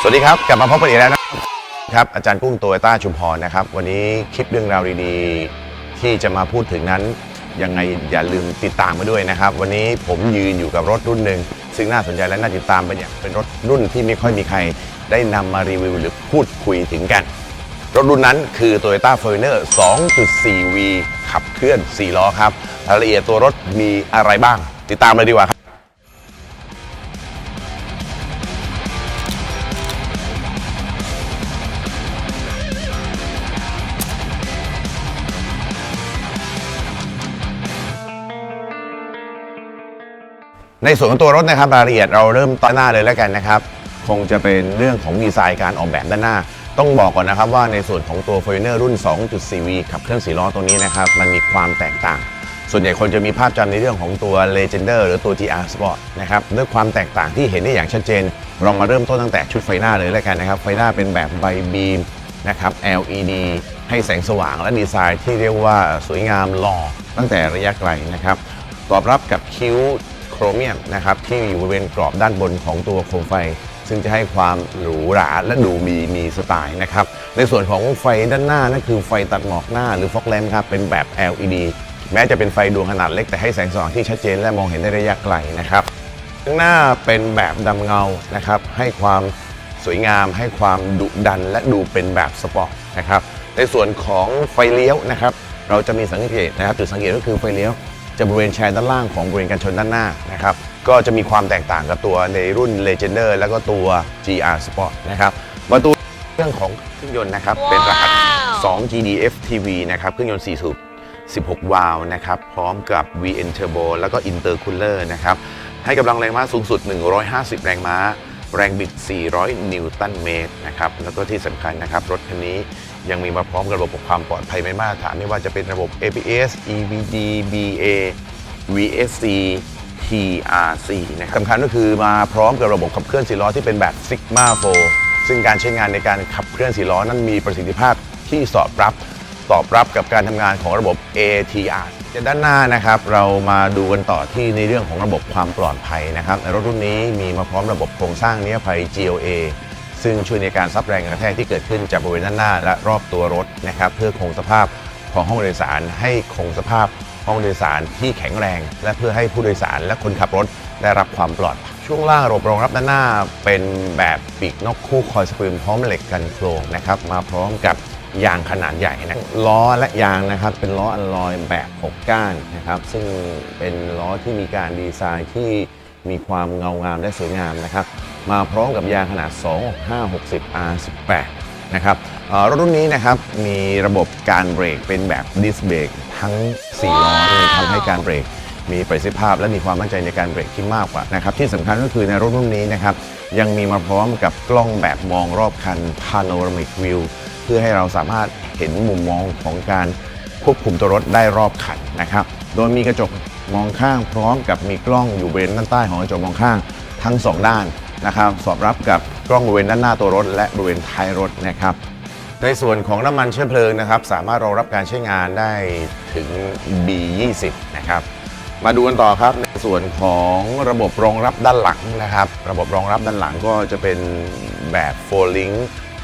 สวัสดีครับ กลับมาพบกันอีกแล้วนะครับ อาจารย์กุ้งโตโยต้าชุมพรนะครับ วันนี้คลิปเรื่องราวดีๆ ที่จะมาพูดถึงนั้น ยังไงอย่าลืมติดตามมาด้วยนะครับ วันนี้ผมยืนอยู่กับรถรุ่นหนึ่งซึ่งน่าสนใจและน่าติดตามเป็นอย่างเป็นรถรุ่นที่ไม่ค่อยมีใคร ได้นำมารีวิวหรือพูดคุยถึงกัน รถรุ่นนั้นคือ Toyota f o r t u n e r 2.4V ขับเคลื่อน 4 ล้อครับรายละเอียดตัวรถมีอะไรบ้าง ติดตามเลยดีกว่าครับ ในส่วนของตัวรถนะครับรายละเอียดเราเริ่มต้นหน้าเลยแล้วกันนะครับ คงจะเป็นเรื่องของดีไซน์การออกแบบด้านหน้า ต้องบอกก่อนนะครับว่าในส่วนของตัว f o r t u n e r รุ่น 2.4V ขับเคลื่อน4ล้อตัวนี้นะครับ มันมีความแตกต่าง ส่วนใหญ่คนจะมีภาพจำในเรื่องของตัว Legender หรือตัว GR Sport นะครับด้วยความแตกต่างที่เห็นได้อย่างชัดเจน เรามาเริ่มต้นตั้งแต่ชุดไฟหน้าเลยแล้วกันนะครับ ไฟหน้าเป็นแบบไบบีมนะครับ LED ให้แสงสว่างและดีไซน์ที่เรียกว่าสวยงามหล่อตั้งแต่ระยะไกลนะครับตอบรับกับคิ้วโครเมียมนะครับที่อยู่บริเวณกรอบด้านบนของตัวโคมไฟ ซึ่งจะให้ความหรูหราและดูมีมีสไตล์นะครับ ในส่วนของไฟด้านหน้านั่นคือไฟตัดหมอกหน้าหรือฟอกแลมครับเป็นแบบ LED แม้จะเป็นไฟดวงขนาดเล็กแต่ให้แสงสว่างที่ชัดเจนและมองเห็นได้ระยะไกลนะครับข้างหน้าเป็นแบบดำเงานะครับให้ความสวยงาม ให้ความดุดันและดูเป็นแบบสปอร์ตนะครับในส่วนของไฟเลี้ยวนะครับเราจะมีสังเกตนะครับจุดสังเกตก็คือไฟเลี้ยวจะบริเวณแชร์ด้านล่างของบริเวณกันชนด้านหน้านะครับ ก็จะมีความแตกต่างกับตัวในรุ่น Legender แล้วก็ตัว GR Sport นะครับมาดูเรื่องของเครื่องยนต์นะครับ เป็นรหัส 2 GDF TV นะครับเครื่องยนต์ 4 สูบ 16 วาล์วนะครับ พร้อมกับ VN Turbo แล้วก็ Intercooler นะครับ ให้กำลังแรงม้าสูงสุด 150 แรงม้า แรงบิด 400 นิวตันเมตรนะครับ แล้วก็ที่สำคัญนะครับ รถคันนี้ยังมีมาพร้อมกับระบบความปลอดภัยไม่มาตรฐานไม่ว่าจะเป็นระบบ ABS EBD BA VSC TRC นะครับสำคัญก็คือมาพร้อมกับระบบขับเคลื่อน4ล้อที่เป็นแบบ Sigma 4 ซึ่งการใช้งานในการขับเคลื่อน4ล้อนั้นมีประสิทธิภาพที่สอดรับตอบรับกับการทำงานของระบบ ATR ด้านหน้านะครับเรามาดูกันต่อที่ในเรื่องของระบบความปลอดภัยนะครับในรถรุ่นนี้มีมาพร้อมระบบโครงสร้างนิรภัย GLA ซึ่งช่วยในการซับแรงกระแทกที่เกิดขึ้นจากบริเวณด้านหน้าและรอบตัวรถนะครับเพื่อคงสภาพของห้องโดยสารให้คงสภาพ ห้องโดยสารที่แข็งแรง และเพื่อให้ผู้โดยสารและคนขับรถได้รับความปลอดภัยช่วงล่างระบบรองรับด้านหน้าเป็นแบบปีกนกคู่คอยสปริงพร้อมเหล็กกันโครงนะครับมาพร้อมกับยางขนาดใหญ่นะล้อและยางนะครับเป็นล้ออัลลอยแบบ6ก้านนะครับซึ่งเป็นล้อที่มีการดีไซน์ที่มีความเงางามและสวยงามนะครับมาพร้อมกับยางขนาด 2560 R18 นะครับรถรุ่นนี้นะครับมีระบบการเบรกเป็นแบบดิสเบรก ทั้ง4ล้อเลยทำให้การเบรกมีประสิทธิภาพ และมีความมั่นใจในการเบรกที่มากกว่านะครับที่สำคัญก็คือในรถรุ่นนี้นะครับยังมีมาพร้อมกับกล้องแบบมองรอบคัน Panoramic View เพื่อให้เราสามารถเห็นมุมมองของการควบคุมตัวรถได้รอบคันนะครับโดยมีกระจกมองข้างพร้อมกับมีกล้องอยู่บริเวณด้านใต้ของกระจกมองข้างทั้ง 2 ด้านนะครับสอดรับกับกล้องบริเวณด้านหน้าตัวรถ และบริเวณท้ายรถนะครับ ในส่วนของน้ำมันเชื้อเพลิงนะครับ สามารถรองรับการใช้งานได้ถึง B20 นะครับมาดูกันต่อครับในส่วนของระบบรองรับด้านหลังนะครับ ระบบรองรับด้านหลังก็จะเป็นแบบ4 link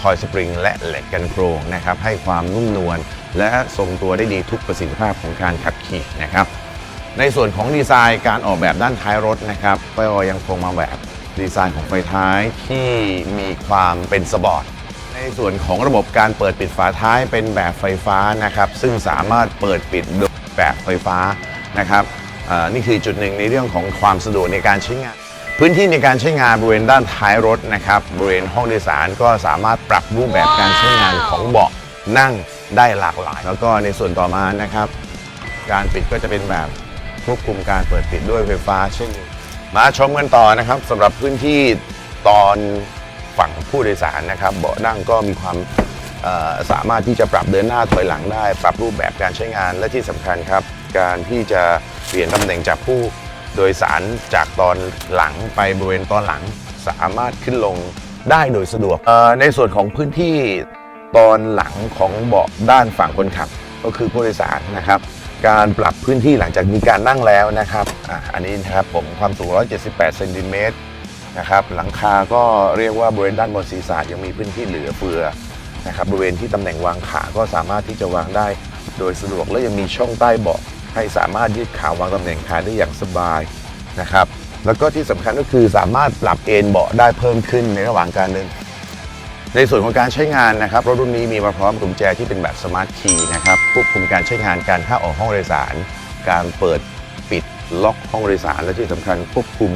ทอยสปริงและเหล็กกันโครงนะครับ ให้ความนุ่มนวลและทรงตัวได้ดีทุกประสิทธิภาพของการขับขี่นะครับ ในส่วนของดีไซน์การออกแบบด้านท้ายรถนะครับก็ยังคงมาแบบดีไซน์ของไฟท้ายที่มีความเป็นสปอร์ต ในส่วนของระบบการเปิดปิดฝาท้ายเป็นแบบไฟฟ้านะครับ ซึ่งสามารถเปิดปิดโดยแบบไฟฟ้านะครับนี่คือจุดหนึ่งในเรื่องของความสะดวกในการใช้งาน พื้นที่ในการใช้งานบริเวณด้านท้ายรถนะครับบริเวณห้องโดยสารก็สามารถปรับรูปแบบการใช้งานของเบาะนั่งได้หลากหลาย แล้วก็ในส่วนต่อมานะครับ การปิดก็จะเป็นแบบควบคุมการเปิดปิดด้วยไฟฟ้าเช่นมาชมกันต่อนะครับสำหรับพื้นที่ตอน ฝั่งผู้โดยสารนะครับเบาะนั่งก็มีความสามารถที่จะปรับเดินหน้าถอยหลังได้ ปรับรูปแบบการใช้งานและที่สำคัญครับ การที่จะเปลี่ยนตำแหน่งจากผู้โดยสารจากตอนหลังไปบริเวณตอนหลังสามารถขึ้นลงได้โดยสะดวกในส่วนของพื้นที่ตอนหลังของเบาะด้านฝั่งคนขับ ก็คือผู้โดยสารนะครับ การปรับพื้นที่หลังจากมีการนั่งแล้วนะครับออันนี้นะครับผมความสูง 178 เซนติเมตร นะครับหลังคาก็เรียกว่าบริเวณด้านบนศีรษะยังมีพื้นที่เหลือเฟือนะครับบริเวณที่ตำแหน่งวางขาก็สามารถที่จะวางได้ โดยสะดวกและยังมีช่องใต้เบาะให้สามารถยืดขาวางตำแหน่งขาได้อย่างสบายนะครับแล้วก็ที่สำคัญก็คือสามารถปรับเอนเบาะได้เพิ่มขึ้นในระหว่างการเดิน ในส่วนของการใช้งานนะครับรถรุ่นนี้มีมาพร้อมกุญแจที่เป็นแบบสมาร์ทคีย์นะครับควบคุมการใช้งานการเข้าออกห้องโดยสาร การเปิดปิดล็อกห้องโดยสารและที่สำคัญควบคุม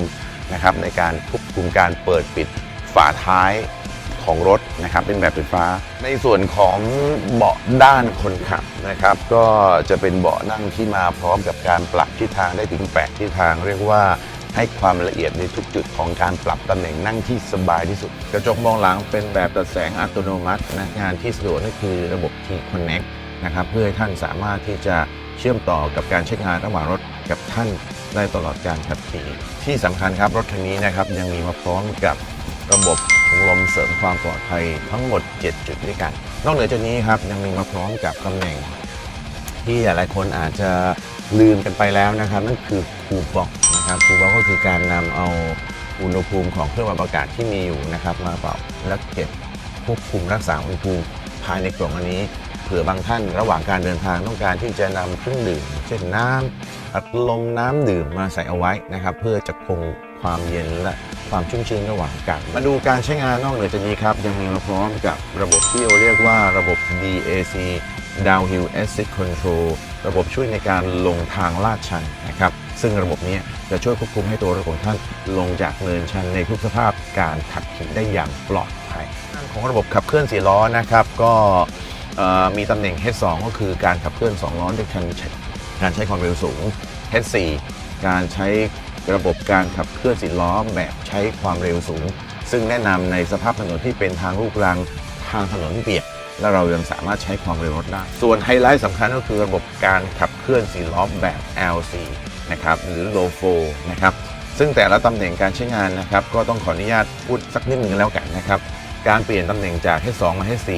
นะครับในการควบคุมการเปิดปิดฝาท้ายของรถนะครับเป็นแบบไฟฟ้า ในส่วนของเบาะด้านคนขับนะครับก็จะเป็นเบาะนั่งที่มาพร้อมกับการปรับทิศทางได้ถึง8ทิศทาง เรียกว่าให้ความละเอียดในทุกจุดของการปรับตำแหน่งนั่งที่สบายที่สุด กระจกมองหลังเป็นแบบตัดแสงอัตโนมัตินะงานที่สะดวกนั่นคือระบบ T Connect นะครับเพื่อให้ท่านสามารถที่จะเชื่อมต่อกับการใช้งานระหว่างรถกับท่าน ได้ตลอดการขับขี่ที่สำคัญครับรถคันนี้นะครับยังมีมาพร้อมกับระบบถุงลมเสริมความปลอดภัยทั้งหมด 7 จุดด้วยกัน นอกเหนือจากนี้ครับยังมีมาพร้อมกับตำแหน่ง ที่หลายๆคนอาจจะลืมกันไปแล้วนะครับ นั่นคือคูบ็อกนะครับคูบ็อกก็คือการนำเอาอุณหภูมิของเครื่องปรับอากาศที่มีอยู่นะครับ มาเป่าและเก็บควบคุมรักษาอุณหภูมิภายในกล่องอันนี้ เผื่อบางท่านระหว่างการเดินทางต้องการที่จะนำเครื่องดื่ม เช่นน้ำอัดลมน้ำดื่มมาใส่เอาไว้นะครับ เพื่อจะคงความเย็นและความชุ่มชื้นระหว่างกาศมาดูการใช้งานนอกเหนือจากนี้ครับ ยังมีมาพร้อมกับระบบที่เราเรียกว่าระบบ DAC Downhill Assist Control ระบบช่วยในการลงทางลาดชันนะครับ ซึ่งระบบนี้จะช่วยควบคุมให้ตัวรถของท่านลงจากเนินชันในทุกสภาพการขับขี่ได้อย่างปลอดภัยของระบบขับเคลื่อน4ล้อนะครับ ก็ มีตำแหน่ง H2 ก็คือการขับเคลื่อน 2 ล้อด้วยการใช้การใช้ความเร็วสูง H4 การใช้ระบบการขับเคลื่อน4ล้อแบบใช้ความเร็วสูง ซึ่งแนะนำในสภาพถนนที่เป็นทางลูกรังทางถนนเปียกและเรายังสามารถใช้ความเร็วรถได้ ส่วนไฮไลท์สำคัญก็คือระบบการขับเคลื่อน4ล้อแบบ LC นะครับหรือ Low Flow นะครับ ซึ่งแต่ละตำแหน่งการใช้งานนะครับ ก็ต้องขออนุญาตพูดสักนิดนึงแล้วกันนะครับ การเปลี่ยนตำแหน่งจาก H2 มา H4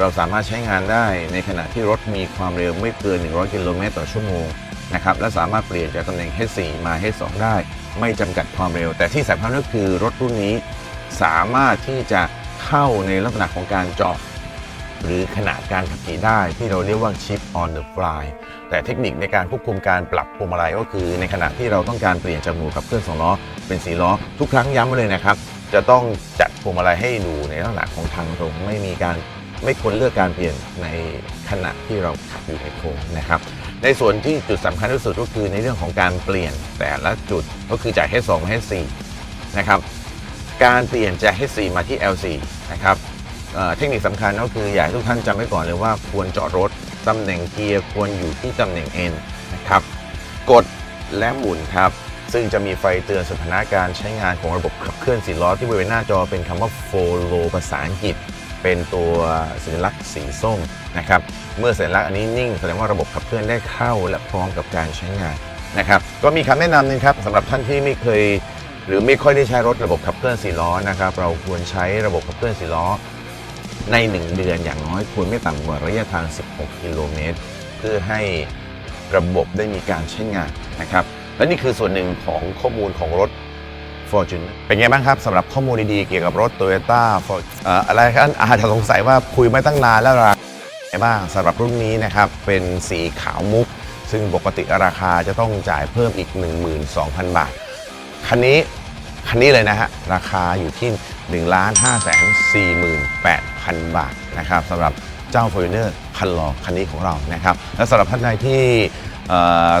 เราสามารถใช้งานได้ในขณะที่รถมีความเร็วไม่เกิน 100 กิโลเมตรต่อชั่วโมงนะครับและสามารถเปลี่ยนจากตำแหน่ง H4 มา H2 ได้ ไม่จำกัดความเร็ว แต่ที่สำคัญก็คือรถรุ่นนี้สามารถที่จะเข้าในลักษณะของการจอดหรือขนาดการขับขี่ได้ที่เราเรียกว่า chip on the fly แต่เทคนิคในการควบคุมการปรับพวงมาลัยก็คือ ในขณะที่เราต้องการเปลี่ยนจากหมูขับเคลื่อนสองล้อเป็นสีล้อ ทุกครั้งย้ำไว้เลยนะครับ จะต้องจัดพวงมาลัยให้ดูในลักษณะของทางตรงไม่มีการ ไม่ควรเลือกการเปลี่ยนในขณะที่เราขับอยู่ในโค้งนะครับ ในส่วนที่จุดสำคัญที่สุดก็คือในเรื่องของการเปลี่ยนแต่ละจุดก็คือจาก H2 มา H4 นะครับ การเปลี่ยนจาก H4 มาที่ L4 นะครับเเทคนิคสำคัญก็คืออยากให้ทุกท่านจำไว้ก่อนเลยว่าควรจอดรถตำแหน่งเกียร์ควรอยู่ที่ตำแหน่ง N นะครับ กดและหมุนครับซึ่งจะมีไฟเตือนสถานการใช้งานของระบบขับเคลื่อนสีล้อที่บริเวณหน้าจอเป็นคำว่า follow ภาษาอังกฤษ เป็นตัวสัญลักษณ์สีส้มนะครับ เมื่อสัญลักษณ์อันนี้นิ่งแสดงว่าระบบขับเคลื่อนได้เข้าและพร้อมกับการใช้งานนะครับก็มีคำแนะนำหนึงครับสำหรับท่านที่ไม่เคย หรือไม่ค่อยได้ใช้รถระบบขับเคลื่อนสี่ล้อนะครับเราควรใช้ระบบขับเคลื่อนสี่ล้อ ใน 1 เดือนอย่างน้อยควรไม่ต่ำกว่าระยะทาง 16 กิโลเมตร เพื่อให้ระบบได้มีการใช้งานนะครับและนี่คือส่วนหนึ่งของข้อมูลของรถ Fortuner เป็นไงบ้างครับสำหรับข้อมูลดีๆ เกี่ยวกับรถ Toyota For ออะไรครับอาจจะสงสัยว่าคุยมาตั้งนานแล้วราคาไงบ้างสำหรับรุ่นนี้นะครับ เป็นสีขาวมุก ซึ่งปกติราคาจะต้องจ่ายเพิ่มอีก 12,000 บาท คันนี้คันนี้เลยนะฮะ ราคาอยู่ที่ 1 5 4 8 0 0 0 บาทนะครับสำหรับเจ้า f o r t u n e r คันรอคันนี้ของเรานะครับ และสำหรับท่านใดที่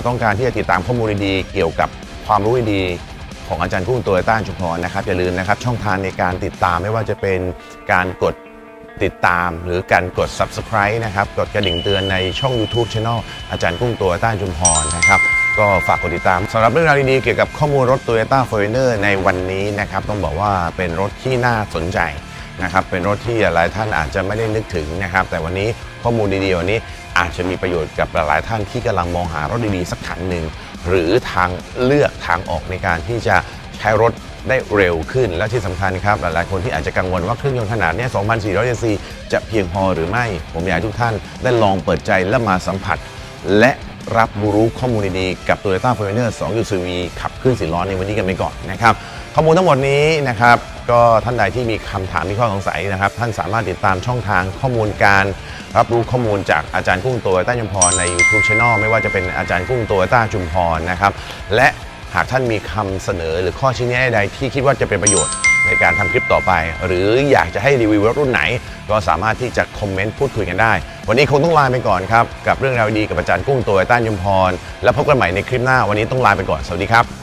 ต้องการที่จะติดตามข้อมูลดีๆ เกี่ยวกับความรู้ดี ของอาจารย์กุ้งตัวต้านชุมพรนะครับอย่าลืมนะครับช่องทางในการติดตามไม่ว่าจะเป็นการกดติดตามหรือการกด subscribe นะครับกดกระดิ่งเตือนในช่อง YouTube Channel อาจารย์กุ้งตัวต้านจุมพรนะครับก็ฝากกดติดตามสำหรับเรื่องราวดีๆเกี่ยวกับข้อมูลรถ Toyota Fortuner ในวันนี้นะครับต้องบอกว่าเป็นรถที่น่าสนใจนะครับเป็นรถที่หลายท่านอาจจะไม่ได้นึกถึงนะครับแต่วันนี้ข้อมูลดีๆวันนี้อาจจะมีประโยชน์กับหลายๆท่านที่กำลังมองหารถดีๆสักคันหนึ่ง หรือทางเลือกทางออกในการที่จะใช้รถได้เร็วขึ้น และที่สำคัญครับ หลายๆ คนที่อาจจะกังวลว่าเครื่องยนต์ขนาดนี้ 2,400 cc จะเพียงพอหรือไม่ ผมอยากให้ทุกท่านได้ลองเปิดใจและมาสัมผัส และรับรู้ข้อมูลดีๆ กับ Toyota f o r t u n e r 2.4V ขับเคลื่อนสีล้อในวันนี้กันไปก่อนนะครับ ข้อมูลทั้งหมดนี้นะครับก็ท่านใดที่มีคำถามมีข้อสงสัยนะครับ ท่านสามารถติดตามช่องทางข้อมูลการรับรู้ข้อมูลจากอาจารย์กุ้งตโยต้าจุมพรใน YouTube Channel ไม่ว่าจะเป็นอาจารย์กุ้งตโยต้าจุมพรนะครับและหากท่านมีคำเสนอหรือข้อชี้แนะใดที่คิดว่าจะเป็นประโยชน์ในการทำคลิปต่อไป หรืออยากจะให้รีวิวรถรุ่นไหน ก็สามารถที่จะคอมเมนต์พูดคุยกันได้ วันนี้คงต้องลาไปก่อนครับ กับเรื่องราวดีกับอาจารย์กุ้งตโยต้าจุมพร แล้วพบกันใหม่ในคลิปหน้าวันนี้ต้องลาไปก่อน สวัสดีครับ